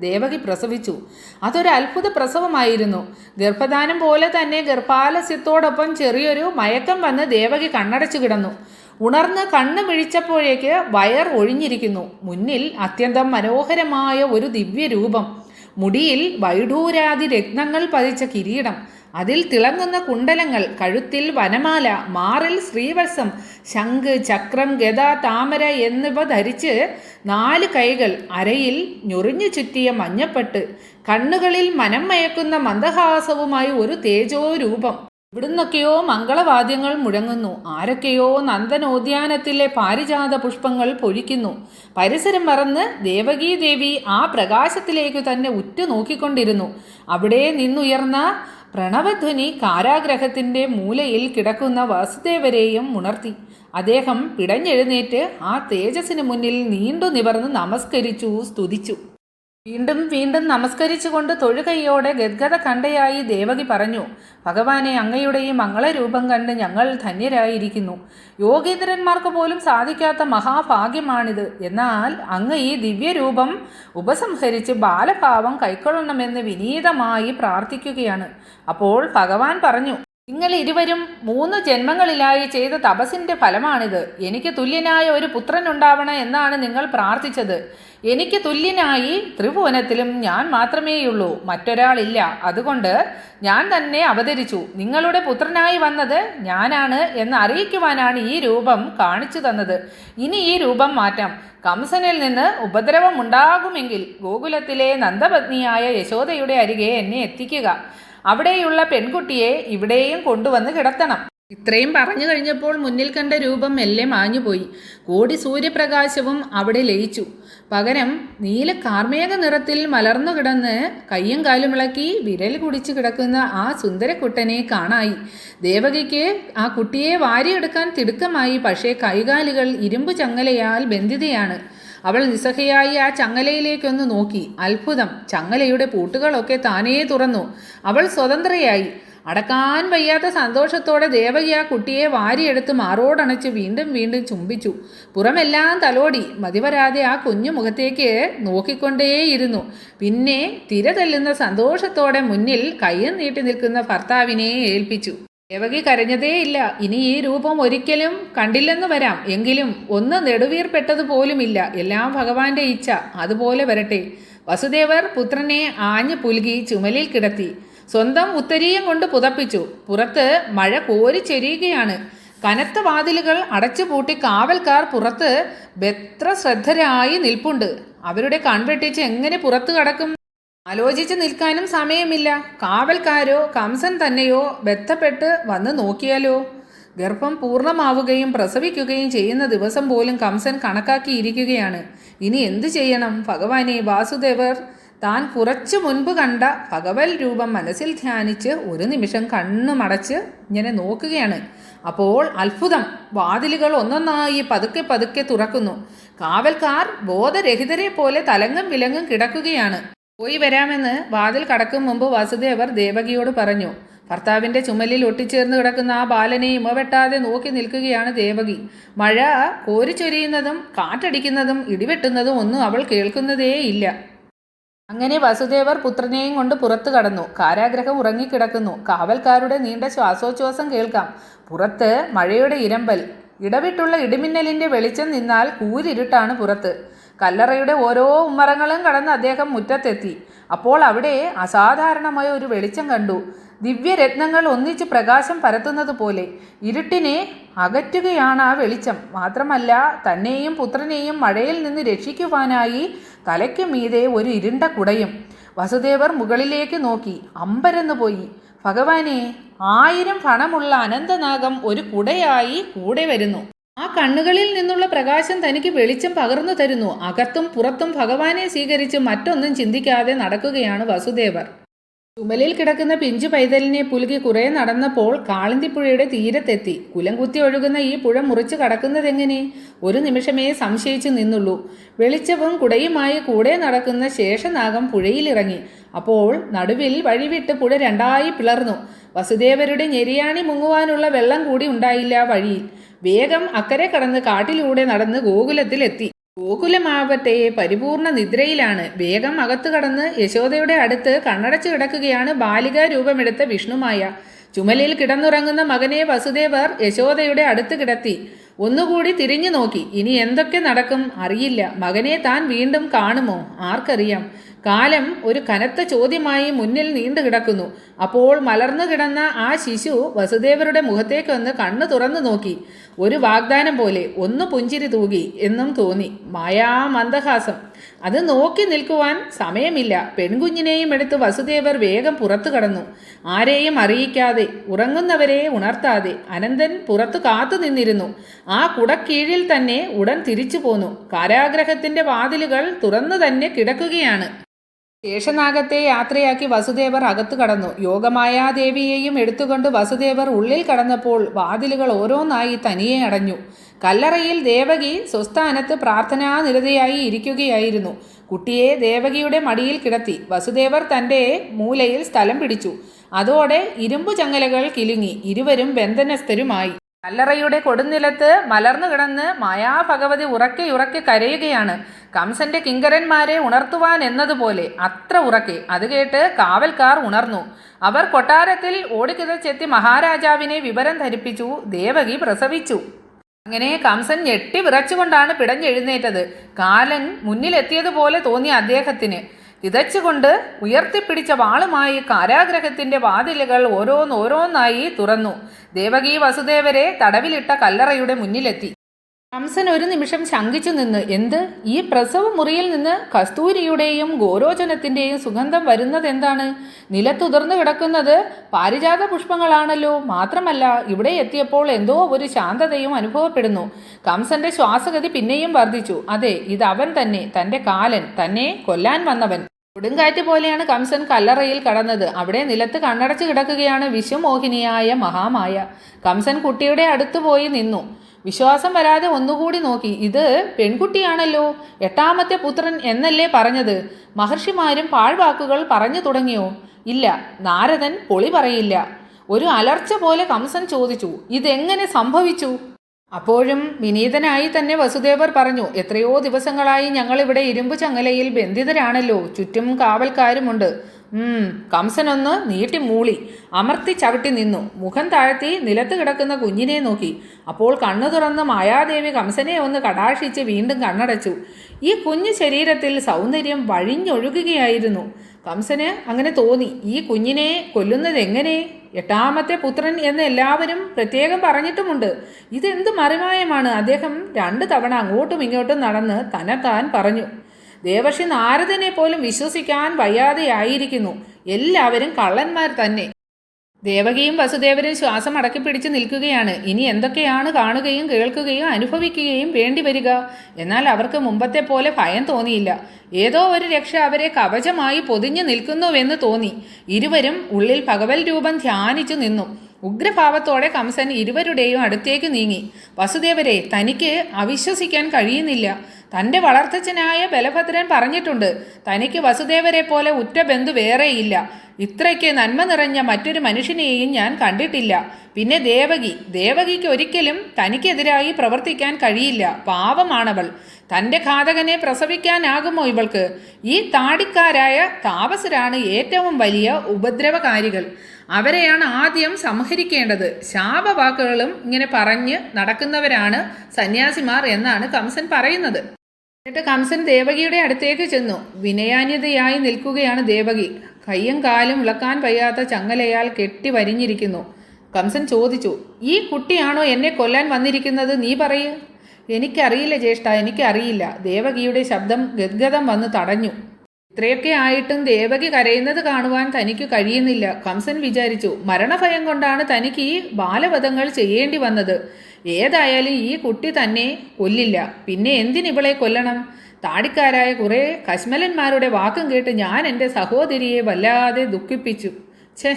ദേവകി പ്രസവിച്ചു. അതൊരു അത്ഭുത പ്രസവമായിരുന്നു. ഗർഭദാനം പോലെ തന്നെ ഗർഭാലസ്യത്തോടൊപ്പം ചെറിയൊരു മയക്കം വന്ന് ദേവകി കണ്ണടച്ചു കിടന്നു. ഉണർന്ന് കണ്ണു മിഴിച്ചപ്പോഴേക്ക് വയർ ഒഴിഞ്ഞിരിക്കുന്നു. മുന്നിൽ അത്യന്തം മനോഹരമായ ഒരു ദിവ്യരൂപം. മുടിയിൽ വൈഢൂരാതി രത്നങ്ങൾ പതിച്ച കിരീടം. അതിൽ തിളങ്ങുന്ന കുണ്ടലങ്ങൾ കഴുത്തിൽ വനമാല മാറിൽ ശ്രീവത്സം ശംഖ് ചക്രം ഗദ താമര എന്നിവ ധരിച്ച് നാല് കൈകൾ അരയിൽ ഞൊറിഞ്ഞു ചുറ്റിയ മഞ്ഞപ്പെട്ട് കണ്ണുകളിൽ മനം മയക്കുന്ന മന്ദഹാസവുമായി ഒരു തേജോ രൂപം ഇവിടുന്നൊക്കെയോ മംഗളവാദ്യങ്ങൾ മുഴങ്ങുന്നു. ആരൊക്കെയോ നന്ദനോദ്യാനത്തിലെ പാരിജാത പുഷ്പങ്ങൾ പൊഴിക്കുന്നു. പരിസരം മറന്ന് ദേവകീദേവി ആ പ്രകാശത്തിലേക്ക് തന്നെ ഉറ്റുനോക്കിക്കൊണ്ടിരുന്നു. അവിടെ നിന്നുയർന്ന പ്രണവധ്വനി കാരാഗ്രഹത്തിന്റെ മൂലയിൽ കിടക്കുന്ന വാസുദേവരെയും ഉണർത്തി. അദ്ദേഹം പിടഞ്ഞെഴുന്നേറ്റ് ആ തേജസ്സിന് മുന്നിൽ നീണ്ടു നിവർന്ന് നമസ്കരിച്ചു സ്തുതിച്ചു. വീണ്ടും വീണ്ടും നമസ്കരിച്ചുകൊണ്ട് തൊഴുകൈയോടെ ഗദ്ഗത കണ്ടയായി ദേവകി പറഞ്ഞു ഭഗവാനെ അങ്ങയുടെ ഈ മംഗളരൂപം കണ്ട് ഞങ്ങൾ ധന്യരായിരിക്കുന്നു. യോഗീന്ദ്രന്മാർക്ക് പോലും സാധിക്കാത്ത മഹാഭാഗ്യമാണിത്. എന്നാൽ അങ്ങ് ഈ ദിവ്യരൂപം ഉപസംഹരിച്ച് ബാലഭാവം കൈക്കൊള്ളണമെന്ന് വിനീതമായി പ്രാർത്ഥിക്കുകയാണ്. അപ്പോൾ ഭഗവാൻ പറഞ്ഞു നിങ്ങൾ ഇരുവരും മൂന്ന് ജന്മങ്ങളിലായി ചെയ്ത തപസിന്റെ ഫലമാണിത്. എനിക്ക് തുല്യനായ ഒരു പുത്രൻ ഉണ്ടാവണം എന്നാണ് നിങ്ങൾ പ്രാർത്ഥിച്ചത്. എനിക്ക് തുല്യനായി ത്രിഭുവനത്തിലും ഞാൻ മാത്രമേയുള്ളൂ. മറ്റൊരാളില്ല. അതുകൊണ്ട് ഞാൻ തന്നെ അവതരിച്ചു. നിങ്ങളുടെ പുത്രനായി വന്നത് ഞാനാണ് എന്ന് അറിയിക്കുവാനാണ് ഈ രൂപം കാണിച്ചു തന്നത്. ഇനി ഈ രൂപം മാറ്റാം. കംസനിൽ നിന്ന് ഉപദ്രവമുണ്ടാകുമെങ്കിൽ ഗോകുലത്തിലെ നന്ദപത്നിയായ യശോദയുടെ അരികെ എന്നെ എത്തിക്കുക. അവിടെയുള്ള പെൺകുട്ടിയെ ഇവിടെയും കൊണ്ടുവന്ന് കിടത്തണം. ഇത്രയും പറഞ്ഞു കഴിഞ്ഞപ്പോൾ മുന്നിൽ കണ്ട രൂപം മെല്ലെ മാഞ്ഞുപോയി കോടി സൂര്യപ്രകാശവും അവിടെ ലയിച്ചു. പകരം നീല കാർമേക നിറത്തിൽ മലർന്നു കിടന്ന് കയ്യും കാലും ഇളക്കി വിരൽ കുടിച്ചു കിടക്കുന്ന ആ സുന്ദരക്കുട്ടനെ കാണായി. ദേവകിക്ക് ആ കുട്ടിയെ വാരിയെടുക്കാൻ തിടുക്കമായി പക്ഷേ കൈകാലുകൾ ഇരുമ്പു ചങ്ങലയാൽ ബന്ധിതയാണ്. അവൾ നിസ്സഹയായി ആ ചങ്ങലയിലേക്കൊന്ന് നോക്കി. അത്ഭുതം. ചങ്ങലയുടെ പൂട്ടുകളൊക്കെ താനേ തുറന്നു. അവൾ സ്വതന്ത്രയായി. അടക്കാൻ വയ്യാത്ത സന്തോഷത്തോടെ ദേവകി ആ കുട്ടിയെ വാരിയെടുത്ത് മാറോടണച്ച് വീണ്ടും വീണ്ടും ചുംബിച്ചു. പുറമെല്ലാം തലോടി. മതിവരാതെ ആ കുഞ്ഞു മുഖത്തേക്ക് നോക്കിക്കൊണ്ടേയിരുന്നു. പിന്നെ തിര തെല്ലുന്ന സന്തോഷത്തോടെ മുന്നിൽ കയ്യും നീട്ടി നിൽക്കുന്ന ഭർത്താവിനെ ഏൽപ്പിച്ചു. ദേവകി കരഞ്ഞതേയില്ല ഇനി ഈ രൂപം ഒരിക്കലും കണ്ടില്ലെന്ന് വരാം. എങ്കിലും ഒന്ന് നെടുവീർപ്പെട്ടതുപോലുമില്ല എല്ലാം ഭഗവാന്റെ ഇച്ഛ. അതുപോലെ വരട്ടെ. വസുദേവർ പുത്രനെ ആഞ്ഞു പുലുകി ചുമലിൽ കിടത്തി. സ്വന്തം ഉത്തരീയം കൊണ്ട് പുതപ്പിച്ചു. പുറത്ത് മഴ കോരിച്ചെരിയുകയാണ് കനത്ത വാതിലുകൾ അടച്ചുപൂട്ടി കാവൽക്കാർ പുറത്ത് ബെത്ര ശ്രദ്ധരായി നിൽപ്പുണ്ട്. അവരുടെ കൺവെട്ടിച്ച് എങ്ങനെ പുറത്തു കടക്കും? ആലോചിച്ച് നിൽക്കാനും സമയമില്ല. കാവൽക്കാരോ കംസൻ തന്നെയോ ബന്ധപ്പെട്ട് വന്ന് നോക്കിയാലോ? ഗർഭം പൂർണമാവുകയും പ്രസവിക്കുകയും ചെയ്യുന്ന ദിവസം പോലും കംസൻ കണക്കാക്കിയിരിക്കുകയാണ്. ഇനി എന്തു ചെയ്യണം? ഭഗവാനെ വാസുദേവർ താൻ കുറച്ചു മുൻപ് കണ്ട ഭഗവൽ രൂപം മനസ്സിൽ ധ്യാനിച്ച് ഒരു നിമിഷം കണ്ണു മടച്ച് ഇങ്ങനെ നോക്കുകയാണ്. അപ്പോൾ അത്ഭുതം. വാതിലുകൾ ഒന്നൊന്നായി പതുക്കെ പതുക്കെ തുറക്കുന്നു. കാവൽക്കാർ ബോധരഹിതരെ പോലെ തലങ്ങും വിലങ്ങും കിടക്കുകയാണ്. പോയി വരാമെന്ന് വാതിൽ കടക്കും മുമ്പ് വാസുദേവർ ദേവകിയോട് പറഞ്ഞു ഭർത്താവിന്റെ ചുമലിൽ ഒട്ടിച്ചേർന്ന് കിടക്കുന്ന ആ ബാലനെ ഇമവെട്ടാതെ നോക്കി നിൽക്കുകയാണ് ദേവകി. മഴ കോരിച്ചൊരിയുന്നതും കാറ്റടിക്കുന്നതും ഇടിവെട്ടുന്നതും ഒന്നും അവൾ കേൾക്കുന്നതേയില്ല അങ്ങനെ വസുദേവർ പുത്രനെയും കൊണ്ട് പുറത്തു കടന്നു. കാരാഗ്രഹം ഉറങ്ങിക്കിടക്കുന്നു. കാവൽക്കാരുടെ നീണ്ട ശ്വാസോച്ഛ്വാസം കേൾക്കാം. പുറത്ത് മഴയുടെ ഇരമ്പൽ. ഇടവിട്ടുള്ള ഇടിമിന്നലിന്റെ വെളിച്ചം നിന്നാൽ കൂരിരുട്ടാണ് പുറത്ത്. കല്ലറയുടെ ഓരോ ഉമ്മറങ്ങളും കടന്ന് അദ്ദേഹം മുറ്റത്തെത്തി. അപ്പോൾ അവിടെ അസാധാരണമായ ഒരു വെളിച്ചം കണ്ടു. ദിവ്യരത്നങ്ങൾ ഒന്നിച്ച് പ്രകാശം പരത്തുന്നത് പോലെ ഇരുട്ടിനെ അകറ്റുകയാണ് ആ വെളിച്ചം. മാത്രമല്ല തന്നെയും പുത്രനെയും മഴയിൽ നിന്ന് രക്ഷിക്കുവാനായി തലയ്ക്ക് മീതെ ഒരു ഇരുണ്ട കുടയും. വസുദേവർ മുകളിലേക്ക് നോക്കി. അമ്പരന്ന് പോയി. ഭഗവാനെ ആയിരം ഫണമുള്ള അനന്തനാഗം ഒരു കുടയായി കൂടെ വരുന്നു. ആ കണ്ണുകളിൽ നിന്നുള്ള പ്രകാശം തനിക്ക് വെളിച്ചം പകർന്നു തരുന്നു. അകത്തും പുറത്തും ഭഗവാനെ സ്വീകരിച്ച് മറ്റൊന്നും ചിന്തിക്കാതെ നടക്കുകയാണ് വസുദേവർ. ചുമലിൽ കിടക്കുന്ന പിഞ്ചു പൈതലിനെ പുലുകി കുറെ നടന്നപ്പോൾ കാളിന്തിപ്പുഴയുടെ തീരത്തെത്തി. കുലംകുത്തി ഒഴുകുന്ന ഈ പുഴ മുറിച്ച് കടക്കുന്നതെങ്ങനെ? ഒരു നിമിഷമേ സംശയിച്ചു നിന്നുള്ളൂ. വെളിച്ചവും കുടയുമായി കൂടെ നടക്കുന്ന ശേഷനാഗം പുഴയിലിറങ്ങി. അപ്പോൾ നടുവിൽ വഴിവിട്ട് പുഴ രണ്ടായി പിളർന്നു. വസുദേവരുടെ ഞെരിയാണി മുങ്ങുവാനുള്ള വെള്ളം കൂടി ഉണ്ടായില്ല വഴിയിൽ. വേഗം അക്കരെ കടന്ന് കാട്ടിലൂടെ നടന്ന് ഗോകുലത്തിലെത്തി. ഗോകുലമാവട്ടെ പരിപൂർണ നിദ്രയിലാണ്. വേഗം അകത്തു കടന്ന് യശോദയുടെ അടുത്ത് കണ്ണടച്ചു കിടക്കുകയാണ് ബാലിക രൂപമെടുത്ത വിഷ്ണുമായ. ചുമലിൽ കിടന്നുറങ്ങുന്ന മകനെ വസുദേവർ യശോദയുടെ അടുത്ത് കിടത്തി. ഒന്നുകൂടി തിരിഞ്ഞു നോക്കി. ഇനി എന്തൊക്കെ നടക്കും അറിയില്ല. മകനെ താൻ വീണ്ടും കാണുമോ? ആർക്കറിയാം. കാലം ഒരു കനത്ത ചോദ്യമായി മുന്നിൽ നീണ്ടു കിടക്കുന്നു. അപ്പോൾ മലർന്നു കിടന്ന ആ ശിശു വസുദേവരുടെ മുഖത്തേക്കൊന്ന് കണ്ണു തുറന്നു നോക്കി. ഒരു വാഗ്ദാനം പോലെ ഒന്ന് പുഞ്ചിരി തൂകി എന്നും തോന്നി. മായാ മന്ദഹാസം അത് നോക്കി നിൽക്കുവാൻ സമയമില്ല. പെൺകുഞ്ഞിനെയും എടുത്ത് വസുദേവർ വേഗം പുറത്തു കടന്നു. ആരെയും അറിയിക്കാതെ ഉറങ്ങുന്നവരെ ഉണർത്താതെ അനന്തൻ പുറത്തു കാത്തു നിന്നിരുന്നു. ആ കുടക്കീഴിൽ തന്നെ ഉടൻ തിരിച്ചു പോന്നു. കാരാഗ്രഹത്തിന്റെ വാതിലുകൾ തുറന്നു തന്നെ കിടക്കുകയാണ്. ശേഷനാഗത്തെ യാത്രയാക്കി വസുദേവർ അകത്തു കടന്നു. യോഗമായാദേവിയെയും എടുത്തുകൊണ്ട് വസുദേവർ ഉള്ളിൽ കടന്നപ്പോൾ വാതിലുകൾ ഓരോന്നായി തനിയെ അടഞ്ഞു. കല്ലറയിൽ ദേവകി സ്വസ്ഥാനത്ത് പ്രാർത്ഥനാനിരതയായി ഇരിക്കുകയായിരുന്നു. കുട്ടിയെ ദേവകിയുടെ മടിയിൽ കിടത്തി. വസുദേവർ തന്റെ മൂലയിൽ സ്ഥലം പിടിച്ചു. അതോടെ ഇരുമ്പു ചങ്ങലകൾ കിലുങ്ങി. ഇരുവരും ബന്ധനസ്ഥരുമായി. കല്ലറയുടെ കൊടുനിലത്ത് മലർന്നു കിടന്ന് മായാഭഗവതി ഉറക്കെ ഉറക്കെ കരയുകയാണ്. കംസന്റെ കിങ്കരന്മാരെ ഉണർത്തുവാൻ എന്നതുപോലെ അത്ര ഉറക്കെ. അത് കേട്ട് കാവൽക്കാർ ഉണർന്നു. അവർ കൊട്ടാരത്തിൽ ഓടിക്കിതച്ചെത്തി മഹാരാജാവിനെ വിവരം ധരിപ്പിച്ചു. ദേവകി പ്രസവിച്ചു. അങ്ങനെ കംസൻ ഞെട്ടി വിറച്ചുകൊണ്ടാണ് പിടഞ്ഞെഴുന്നേറ്റത്. കാലൻ മുന്നിലെത്തിയതുപോലെ തോന്നി അദ്ദേഹത്തിന്. കിതച്ചുകൊണ്ട് ഉയർത്തിപ്പിടിച്ച വാളുമായി കാരാഗ്രഹത്തിന്റെ വാതിലുകൾ ഓരോന്നോരോന്നായി തുറന്നു. ദേവകി വസുദേവരെ തടവിലിട്ട കല്ലറയുടെ മുന്നിലെത്തി. കംസൻ ഒരു നിമിഷം ശങ്കിച്ചു നിന്ന് എന്ത്? ഈ പ്രസവ മുറിയിൽ നിന്ന് കസ്തൂരിയുടെയും ഗോരോചനത്തിന്റെയും സുഗന്ധം വരുന്നതെന്താണ്? നിലത്തുതിർന്നു കിടക്കുന്നത് പാരിജാത പുഷ്പങ്ങളാണല്ലോ. മാത്രമല്ല ഇവിടെ എത്തിയപ്പോൾ എന്തോ ഒരു ശാന്തതയും അനുഭവപ്പെടുന്നു. കംസന്റെ ശ്വാസഗതി പിന്നെയും വർദ്ധിച്ചു. അതെ ഇത് അവൻ തന്നെ തന്റെ കാലൻ തന്നെ കൊല്ലാൻ വന്നവൻ. കൊടുങ്കാറ്റ് പോലെയാണ് കംസൻ കല്ലറയിൽ കടന്നത്. അവിടെ നിലത്ത് കണ്ണടച്ചു കിടക്കുകയാണ് വിശ്വമോഹിനിയായ മഹാമായ. കംസൻ കുട്ടിയുടെ അടുത്ത് പോയി നിന്നു. വിശ്വാസം വരാതെ ഒന്നുകൂടി നോക്കി ഇത് പെൺകുട്ടിയാണല്ലോ എട്ടാമത്തെ പുത്രൻ എന്നല്ലേ പറഞ്ഞത്? മഹർഷിമാരും പാഴ്വാക്കുകൾ പറഞ്ഞു തുടങ്ങിയോ? ഇല്ല നാരദൻ പൊളി പറയില്ല. ഒരു അലർച്ച പോലെ കംസൻ ചോദിച്ചു ഇതെങ്ങനെ സംഭവിച്ചു? അപ്പോഴും വിനീതനായി തന്നെ വസുദേവർ പറഞ്ഞു എത്രയോ ദിവസങ്ങളായി ഞങ്ങളിവിടെ ഇരുമ്പു ചങ്ങലയിൽ ബന്ധിതരാണല്ലോ ചുറ്റും കാവൽക്കാരുമുണ്ട്. കംസനൊന്ന് നീട്ടി മൂളി. അമർത്തി ചവിട്ടി നിന്നു. മുഖം താഴ്ത്തി നിലത്ത് കിടക്കുന്ന കുഞ്ഞിനെ നോക്കി. അപ്പോൾ കണ്ണു തുറന്ന് മായാദേവി കംസനെ ഒന്ന് കടാക്ഷിച്ച് വീണ്ടും കണ്ണടച്ചു. ഈ കുഞ്ഞു ശരീരത്തിൽ സൗന്ദര്യം വഴിഞ്ഞൊഴുകുകയായിരുന്നു. കംസന് അങ്ങനെ തോന്നി. ഈ കുഞ്ഞിനെ കൊല്ലുന്നത് എങ്ങനെ? എട്ടാമത്തെ പുത്രൻ എന്ന് എല്ലാവരും പ്രത്യേകം പറഞ്ഞിട്ടുമുണ്ട്. ഇതെന്ത് മറിമായമാണ്? അദ്ദേഹം രണ്ട് തവണ അങ്ങോട്ടും ഇങ്ങോട്ടും നടന്ന് തന്നെത്താൻ പറഞ്ഞു. ദേവർഷി നാരദനെ പോലും വിശ്വസിക്കാൻ വയ്യാതെയായിരിക്കുന്നു. എല്ലാവരും കള്ളന്മാർ തന്നെ. ദേവകിയും വസുദേവരും ശ്വാസം അടക്കി പിടിച്ച് നിൽക്കുകയാണ്. ഇനി എന്തൊക്കെയാണ് കാണുകയും കേൾക്കുകയും അനുഭവിക്കുകയും വേണ്ടി വരിക? എന്നാൽ അവർക്ക് മുമ്പത്തെ പോലെ ഭയം തോന്നിയില്ല. ഏതോ ഒരു രക്ഷ അവരെ കവചമായി പൊതിഞ്ഞു നിൽക്കുന്നുവെന്ന് തോന്നി. ഇരുവരും ഉള്ളിൽ ഭഗവൽ രൂപം ധ്യാനിച്ചു നിന്നു. ഉഗ്രഭാവത്തോടെ കംസൻ ഇരുവരുടെയും അടുത്തേക്ക് നീങ്ങി. വസുദേവരെ തനിക്ക് അവിശ്വസിക്കാൻ കഴിയുന്നില്ല. തന്റെ വളർത്തച്ഛനായ ബലഭദ്രൻ പറഞ്ഞിട്ടുണ്ട് തനിക്ക് വസുദേവരെ പോലെ ഉറ്റ ബന്ധു വേറെയില്ല. ഇത്രയ്ക്ക് നന്മ നിറഞ്ഞ മറ്റൊരു മനുഷ്യനെയും ഞാൻ കണ്ടിട്ടില്ല. പിന്നെ ദേവകി. ദേവകിക്ക് ഒരിക്കലും തനിക്കെതിരായി പ്രവർത്തിക്കാൻ കഴിയില്ല. പാവമാണവൾ. തന്റെ ഘാതകനെ പ്രസവിക്കാനാകുമോ ഇവൾക്ക്? ഈ താടിക്കാരായ താപസരാണ് ഏറ്റവും വലിയ ഉപദ്രവകാരികൾ. അവരെയാണ് ആദ്യം സംഹരിക്കേണ്ടത്. ശാപവാക്കുകളും ഇങ്ങനെ പറഞ്ഞ് നടക്കുന്നവരാണ് സന്യാസിമാർ എന്നാണ് കംസൻ പറയുന്നത്. എന്നിട്ട് കംസൻ ദേവകിയുടെ അടുത്തേക്ക് ചെന്നു. വിനയാന്യതയായി നിൽക്കുകയാണ് ദേവകി. കയ്യും കാലും ഇളക്കാൻ വയ്യാത്ത ചങ്ങലയാൽ കെട്ടി വരിഞ്ഞിരിക്കുന്നു. കംസൻ ചോദിച്ചു ഈ കുട്ടിയാണോ എന്നെ കൊല്ലാൻ വന്നിരിക്കുന്നത്? നീ പറയൂ. എനിക്കറിയില്ല ജ്യേഷ്ഠ എനിക്കറിയില്ല. ദേവകിയുടെ ശബ്ദം ഗദ്ഗതം വന്ന് തടഞ്ഞു. ഇത്രയൊക്കെ ആയിട്ടും ദേവകി കരയുന്നത് കാണുവാൻ തനിക്ക് കഴിയുന്നില്ല. കംസൻ വിചാരിച്ചു മരണഭയം കൊണ്ടാണ് തനിക്ക് ഈ ബാലവധങ്ങൾ ചെയ്യേണ്ടി വന്നത്. ഏതായാലും ഈ കുട്ടി തന്നെ കൊല്ലില്ല. പിന്നെ എന്തിനിവളെ കൊല്ലണം? താടിക്കാരായ കുറേ കശ്മലന്മാരുടെ വാക്കും കേട്ട് ഞാൻ എന്റെ സഹോദരിയെ വല്ലാതെ ദുഃഖിപ്പിച്ചു. ഛേ.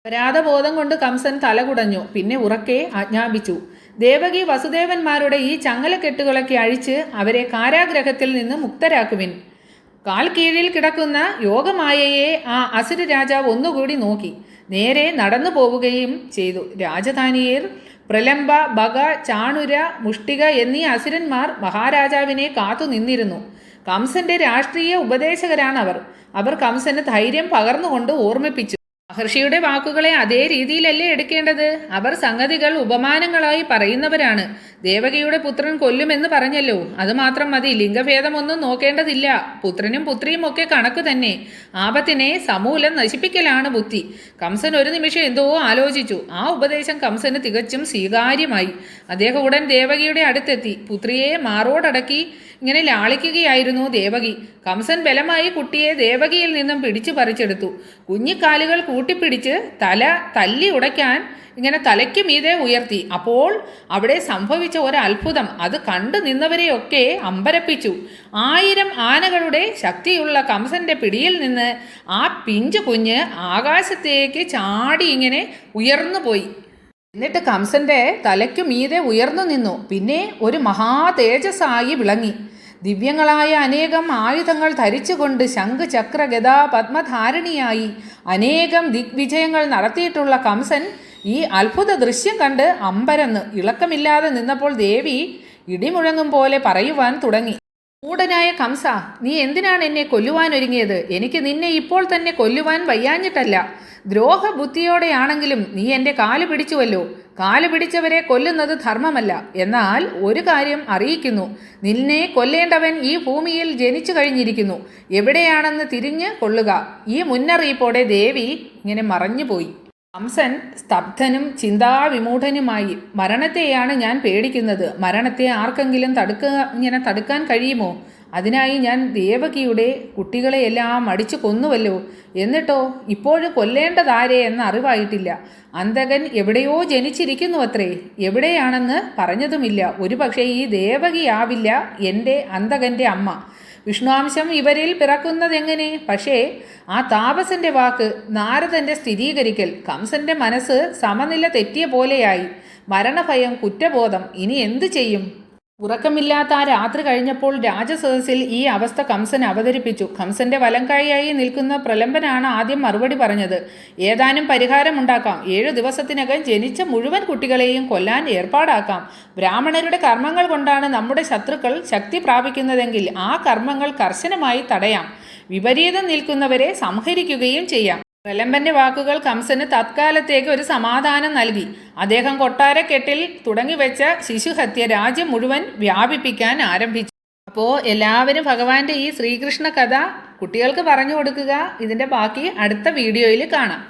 അപരാധബോധം കൊണ്ട് കംസൻ തലകുടഞ്ഞു പിന്നെ ഉറക്കെ ആജ്ഞാപിച്ചു. ദേവകി വസുദേവന്മാരുടെ ഈ ചങ്ങലക്കെട്ടുകളൊക്കെ അഴിച്ച് അവരെ കാരാഗ്രഹത്തിൽ നിന്ന് മുക്തരാക്കുവിൻ. കാൽ കീഴിൽ കിടക്കുന്ന യോഗമായയെ ആ അസുര രാജാവ് ഒന്നുകൂടി നോക്കി. നേരെ നടന്നു പോവുകയും ചെയ്തു. രാജധാനിയിൽ പ്രലംബ ബഗ ചാണുര മുഷ്ടിക എന്നീ അസുരന്മാർ മഹാരാജാവിനെ കാത്തു നിന്നിരുന്നു. കംസന്റെ രാഷ്ട്രീയ ഉപദേശകരാണ് അവർ അവർ കംസന് ധൈര്യം പകർന്നുകൊണ്ട് ഓർമ്മിപ്പിച്ചു. മഹർഷിയുടെ വാക്കുകളെ അതേ രീതിയിലല്ലേ എടുക്കേണ്ടത്? അവർ സംഗതികൾ ഉപമാനങ്ങളായി പറയുന്നവരാണ്. ദേവകിയുടെ പുത്രൻ കൊല്ലുമെന്ന് പറഞ്ഞല്ലോ. അത് മാത്രം മതി. ലിംഗഭേദമൊന്നും നോക്കേണ്ടതില്ല. പുത്രനും പുത്രിയും ഒക്കെ കണക്ക് തന്നെ. ആപത്തിനെ സമൂലം നശിപ്പിക്കലാണ് ബുദ്ധി. കംസൻ ഒരു നിമിഷം എന്തോ ആലോചിച്ചു. ആ ഉപദേശം കംസന് തികച്ചും സ്വീകാര്യമായി. അദ്ദേഹം ഉടൻ ദേവകിയുടെ അടുത്തെത്തി. പുത്രിയെ മാറോടടക്കി ഇങ്ങനെ ലാളിക്കുകയായിരുന്നു ദേവകി. കംസൻ ബലമായി കുട്ടിയെ ദേവകിയിൽ നിന്നും പിടിച്ചു പറിച്ചെടുത്തു. കുഞ്ഞിക്കാലുകൾ കൂട്ടിപ്പിടിച്ച് തല തല്ലി ഉടയ്ക്കാൻ ഇങ്ങനെ തലയ്ക്ക് മീതെ ഉയർത്തി. അപ്പോൾ അവിടെ സംഭവിച്ച ഒരു അത്ഭുതം അത് കണ്ടു നിന്നവരെയൊക്കെ അമ്പരപ്പിച്ചു. ആയിരം ആനകളുടെ ശക്തിയുള്ള കംസന്റെ പിടിയിൽ നിന്ന് ആ പിഞ്ചു കുഞ്ഞ് ആകാശത്തേക്ക് ചാടി ഇങ്ങനെ ഉയർന്നു പോയി എന്നിട്ട് കംസന്റെ തലയ്ക്കു മീതെ ഉയർന്നു നിന്നു. പിന്നെ ഒരു മഹാ തേജസ്സായി വിളങ്ങി. ദിവ്യങ്ങളായ അനേകം ആയുധങ്ങൾ ധരിച്ചുകൊണ്ട് ശംഖ് ചക്ര ഗതാ പത്മധാരിണിയായി അനേകം ദിഗ്വിജയങ്ങൾ നടത്തിയിട്ടുള്ള കംസൻ ഈ അത്ഭുത ദൃശ്യം കണ്ട് അമ്പരന്ന് ഇളക്കമില്ലാതെ നിന്നപ്പോൾ ദേവി ഇടിമുഴങ്ങും പോലെ പറയുവാൻ തുടങ്ങി. മൂടനായ കംസ നീ എന്തിനാണ് എന്നെ കൊല്ലുവാൻ ഒരുങ്ങിയത്? എനിക്ക് നിന്നെ ഇപ്പോൾ തന്നെ കൊല്ലുവാൻ വയ്യാഞ്ഞിട്ടല്ല. ദ്രോഹബുദ്ധിയോടെയാണെങ്കിലും നീ എന്റെ കാൽ പിടിച്ചുവല്ലോ. കാൽ പിടിച്ചവരെ കൊല്ലുന്നത് ധർമ്മമല്ല. എന്നാൽ ഒരു കാര്യം അറിയിക്കുന്നു. നിന്നെ കൊല്ലേണ്ടവൻ ഈ ഭൂമിയിൽ ജനിച്ചു കഴിഞ്ഞിരിക്കുന്നു. എവിടെയാണെന്ന് തിരിഞ്ഞ് കൊള്ളുക. ഈ മുന്നറിയിപ്പോടെ ദേവി ഇങ്ങനെ മറഞ്ഞുപോയി. കംസൻ സ്തബ്ധനും ചിന്താവിമൂഢനുമായി മരണത്തെയാണ് ഞാൻ പേടിക്കുന്നത്. മരണത്തെ ആർക്കെങ്കിലും തടുക്കുക ഇങ്ങനെ തടുക്കാൻ കഴിയുമോ? അതിനായി ഞാൻ ദേവകിയുടെ കുട്ടികളെയെല്ലാം അടിച്ചു കൊന്നുവല്ലോ. എന്നിട്ടോ ഇപ്പോഴും കൊല്ലേണ്ടതാരെ എന്ന് അറിവായിട്ടില്ല. അന്തകൻ എവിടെയോ ജനിച്ചിരിക്കുന്നു അത്രേ എവിടെയാണെന്ന് പറഞ്ഞതുമില്ല. ഒരുപക്ഷെ ഈ ദേവകിയാവില്ല എന്റെ അന്തകന്റെ അമ്മ. വിഷ്ണുവാംശം ഇവരിൽ പിറക്കുന്നതെങ്ങനെ പക്ഷേ ആ താപസന്റെ വാക്ക് നാരദന്റെ സ്ഥിരീകരിക്കൽ കംസന്റെ മനസ്സ് സമനില തെറ്റിയ പോലെയായി. മരണഭയം കുറ്റബോധം ഇനി എന്തു ചെയ്യും? ഉറക്കമില്ലാത്ത ആ രാത്രി കഴിഞ്ഞപ്പോൾ രാജസദസ്സിൽ ഈ അവസ്ഥ കംസൻ അവതരിപ്പിച്ചു. കംസന്റെ വലങ്കായിയായി നിൽക്കുന്ന പ്രലംബനാണ് ആദ്യം മറുപടി പറഞ്ഞത്. ഏതാനും പരിഹാരമുണ്ടാക്കാം. ഏഴു ദിവസത്തിനകം ജനിച്ച മുഴുവൻ കുട്ടികളെയും കൊല്ലാൻ ഏർപ്പാടാക്കാം. ബ്രാഹ്മണരുടെ കർമ്മങ്ങൾ കൊണ്ടാണ് നമ്മുടെ ശത്രുക്കൾ ശക്തി പ്രാപിക്കുന്നതെങ്കിൽ ആ കർമ്മങ്ങൾ കർശനമായി തടയാം. വിപരീതം നിൽക്കുന്നവരെ സംഹരിക്കുകയും ചെയ്യാം. പ്രലംബന്റെ വാക്കുകൾ കംസന് തത്കാലത്തേക്ക് ഒരു സമാധാനം നൽകി. അദ്ദേഹം കൊട്ടാരക്കെട്ടിൽ തുടങ്ങിവെച്ച ശിശുഹത്യ രാജ്യം മുഴുവൻ വ്യാപിപ്പിക്കാൻ ആരംഭിച്ചു. അപ്പോൾ എല്ലാവരും ഭഗവാന്റെ ഈ ശ്രീകൃഷ്ണ കഥ കുട്ടികൾക്ക് പറഞ്ഞു കൊടുക്കുക. ഇതിന്റെ ബാക്കി അടുത്ത വീഡിയോയിൽ കാണാം.